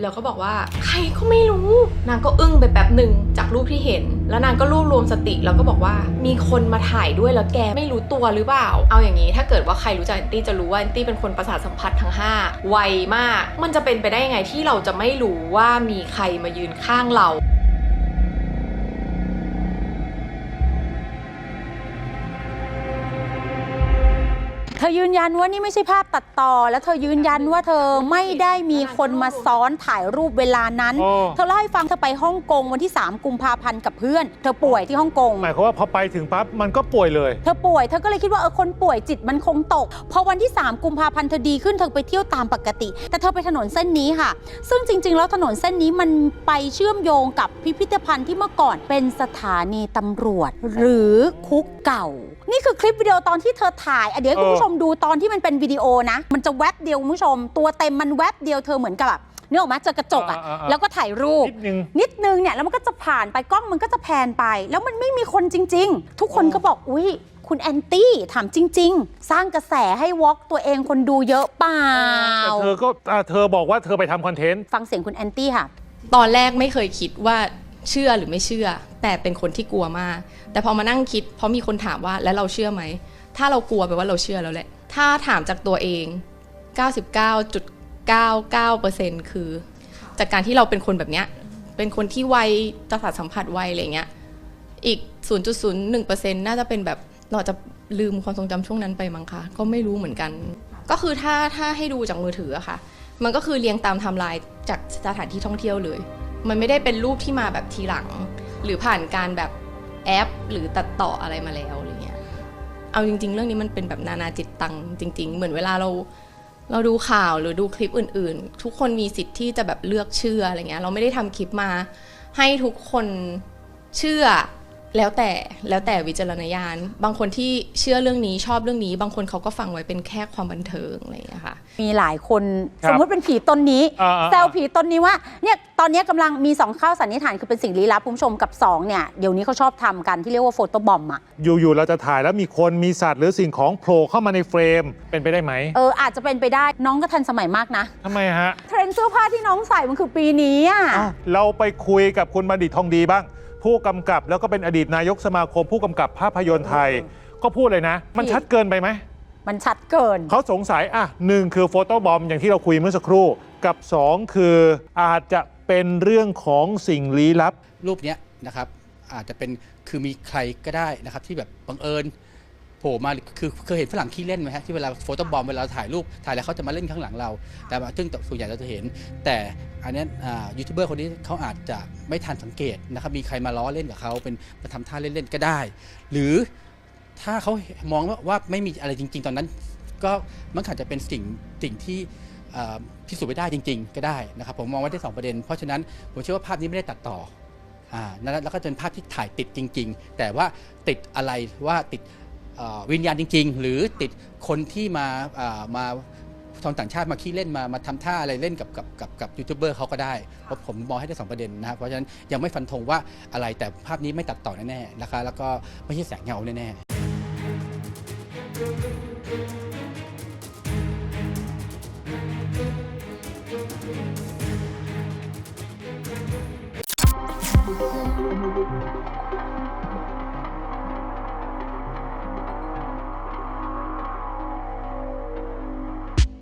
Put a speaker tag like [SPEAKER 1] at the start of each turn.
[SPEAKER 1] แล้วก็บอกว่าใครก็ไม่รู้ นางก็อึ้งไปแป๊บหนึ่งจากรูปที่เห็น แล้วนางก็รวบรวมสติแล้วก็บอกว่า มีคนมาถ่ายด้วยแล้วแกไม่รู้ตัวหรือเปล่า เอาอย่างนี้ถ้าเกิดว่าใครรู้จักแอนตี้จะรู้ว่าแอนตี้เป็นคนประสาทสัมผัสทั้ง 5 ไวมาก มันจะเป็นไปได้ยังไงที่เราจะไม่รู้ว่ามีใครมายืนข้างเรา
[SPEAKER 2] อยืนยันว่านี่ไม่ใช่ภาพตัดต่อ แล้วเธอยืนยันว่าเธอไม่ได้มีคนมาซ้อนถ่ายรูปเวลานั้น
[SPEAKER 3] โอ้
[SPEAKER 2] เธอเล่าให้ฟังเธอไปฮ่องกงวันที่ 3 กุมภาพันธ์กับเพื่อน เธอป่วยที่ฮ่องกง
[SPEAKER 3] หมายความว่าพอไปถึงปั๊บมันก็ป่วยเลย
[SPEAKER 2] เธอป่วยเธอก็เลยคิดว่าเออคนป่วยจิตมันคงตก พอวันที่ 3 กุมภาพันธ์เธอดีขึ้นเธอไปเที่ยวตามปกติ แต่เธอไปถนนเส้นนี้ค่ะ ซึ่งจริง ๆ แล้วถนนเส้นนี้มันไปเชื่อมโยงกับพิพิธภัณฑ์ที่เมื่อก่อนเป็นสถานีตำรวจ หรือคุกเก่า นี่คือคลิปวิดีโอตอนที่เธอถ่ายอะเดี๋ยวให้คุณผู้ชมดูตอนที่มันเป็นวิดีโอนะ มันจะแวบเดียวคุณผู้ชม ตัวเต็มมันแวบเดียวเธอเหมือนกับแบบเนื้อออกไหมาเจอกระจกอะ
[SPEAKER 3] อ่าๆๆ
[SPEAKER 2] แล้วก็ถ่ายรูป
[SPEAKER 3] นิดนึง
[SPEAKER 2] นิดนึงเนี่ยแล้วมันก็จะผ่านไปกล้องมันก็จะแพนไป แล้วมันไม่มีคนจริง ๆ ทุกคนก็บอกอุ้ยคุณแอนตี้ถามจริง ๆ สร้างกระแสให้วอล์กตัวเองคนดูเยอะเปล่า
[SPEAKER 3] แต่เธอก็อะเธอบอกว่าเธอไปทำคอนเทนต์
[SPEAKER 2] ฟังเสียงคุณแอนตี้ค่ะ
[SPEAKER 1] ตอนแรกไม่เคยคิดว่าเชื่อหรือไม่เชื่อ แต่เป็นคนที่กลัวมาก แต่พอมานั่งคิดเพราะมีคนถามว่าแล้วเราเชื่อไหม ถ้าเรากลัวแปลว่าเราเชื่อแล้วแหละ ถ้าถามจากตัวเอง 99.99%คือ จากการที่เราเป็นคนแบบเนี้ย เป็นคนที่ไวประสาทสัมผัสไวอะไรเงี้ย อีก 0.01%น่าจะเป็นแบบเราอาจจะลืมความทรงจำช่วงนั้นไปมั้งคะก็ไม่รู้เหมือนกัน ก็คือถ้าถ้าให้ดูจากมือถืออะค่ะ มันก็คือเรียงตามไทม์ไลน์จากสถานที่ท่องเที่ยวเลย มันไม่ได้เป็นรูปที่มาแบบทีหลัง หรือผ่านการแบบแอป หรือตัดต่ออะไรมาแล้วอะไรเงี้ย เอาจริง ๆ เรื่องนี้มันเป็นแบบนานาจิตตังจริง ๆ เหมือนเวลาเราเราดูข่าวหรือดูคลิปอื่น ๆ ทุกคนมีสิทธิ์ที่จะแบบเลือกเชื่ออะไรเงี้ย เราไม่ได้ทำคลิปมาให้ทุกคนเชื่อ แล้วแต่แล้วแต่วิจารณญาณ บางคนที่เชื่อเรื่องนี้ชอบเรื่องนี้ บางคนเขาก็ฟังไว้เป็นแค่ความบันเทิงอะไรอย่างเงี้ยค่ะ
[SPEAKER 2] มีหลายคน
[SPEAKER 3] ครับ
[SPEAKER 2] สมมติเป็นผีตนนี้
[SPEAKER 3] อ่าๆๆ
[SPEAKER 2] แซวผีตนนี้ว่าเนี่ยตอนนี้กำลังมีสองข้าวสันนิษฐานคือเป็นสิ่งลี้ลับคุณผู้ชมกับสองเนี่ยเดี๋ยวนี้เขาชอบทำกันที่เรียกว่าโฟโต้บอมอะ
[SPEAKER 3] อยู่ ๆ เราจะถ่ายแล้วมีคนมีสัตว์หรือสิ่งของโผล่เข้ามาในเฟรม เป็นไปได้ไหม
[SPEAKER 2] เอออาจจะเป็นไปได้น้องก็ทันสมัยมากนะ
[SPEAKER 3] ทำไมฮะ
[SPEAKER 2] เทรนด์เสื้อผ้าที่น้องใส่มันคือปีนี้อะ
[SPEAKER 3] อ้าวเราไปคุยกับคุณบัณฑิตทองดีบ้าง ผู้กำกับ แล้วก็เป็นอดีตนายกสมาคมผู้กำกับภาพยนตร์ไทย ก็พูดเลยนะ มันชัดเกินไปไหม
[SPEAKER 2] มันชัดเกิน
[SPEAKER 3] เขาสงสัยอะหนึ่งคือโฟโต้บอมอย่างที่เราคุยเมื่อสักครู่ กับ 2 คืออาจจะเป็นเรื่องของสิ่งลี้ลับ
[SPEAKER 4] รูปเนี้ยนะครับอาจจะเป็นคือมีใครก็ได้นะครับที่แบบบังเอิญโผล่มาคือเคยเห็นฝรั่งขี้เล่นไหมฮะที่เวลาโฟโต้บอมเวลาถ่ายรูปถ่ายแล้วเขาจะมาเล่นข้างหลังเรา แต่ซึ่งส่วนใหญ่เราจะเห็น แต่อันนี้ยูทูบเบอร์คนนี้เขาอาจจะไม่ทันสังเกตนะครับมีใครมาล้อเล่นกับเขาเป็นมาทำท่าเล่นๆก็ได้ หรือถ้าเขามองว่าว่าไม่มีอะไรจริง ๆ ตอนนั้น ก็มันอาจจะเป็นสิ่งสิ่งที่พิสูจน์ไม่ได้จริง ๆ ก็ได้นะครับผมมองว่าได้สองประเด็น เพราะฉะนั้นผมเชื่อว่าภาพนี้ไม่ได้ตัดต่ออ่าแล้วก็จะเป็นภาพที่ถ่ายติดจริง ๆ แต่ว่าติดอะไรว่าติด วิญญาณจริง ๆ หรือติดคนที่มามาชาวต่างชาติมาขี้เล่นมามาทำท่าอะไรเล่นกับกับกับกับยูทูบเบอร์เขาก็ได้เพราะผมมองให้ได้สองประเด็นนะครับเพราะฉะนั้นยังไม่ฟันธงว่าอะไรแต่ภาพนี้ไม่ตัดต่อแน่ๆนะคะแล้วก็ไม่ใช่แสงเงาแน่ๆ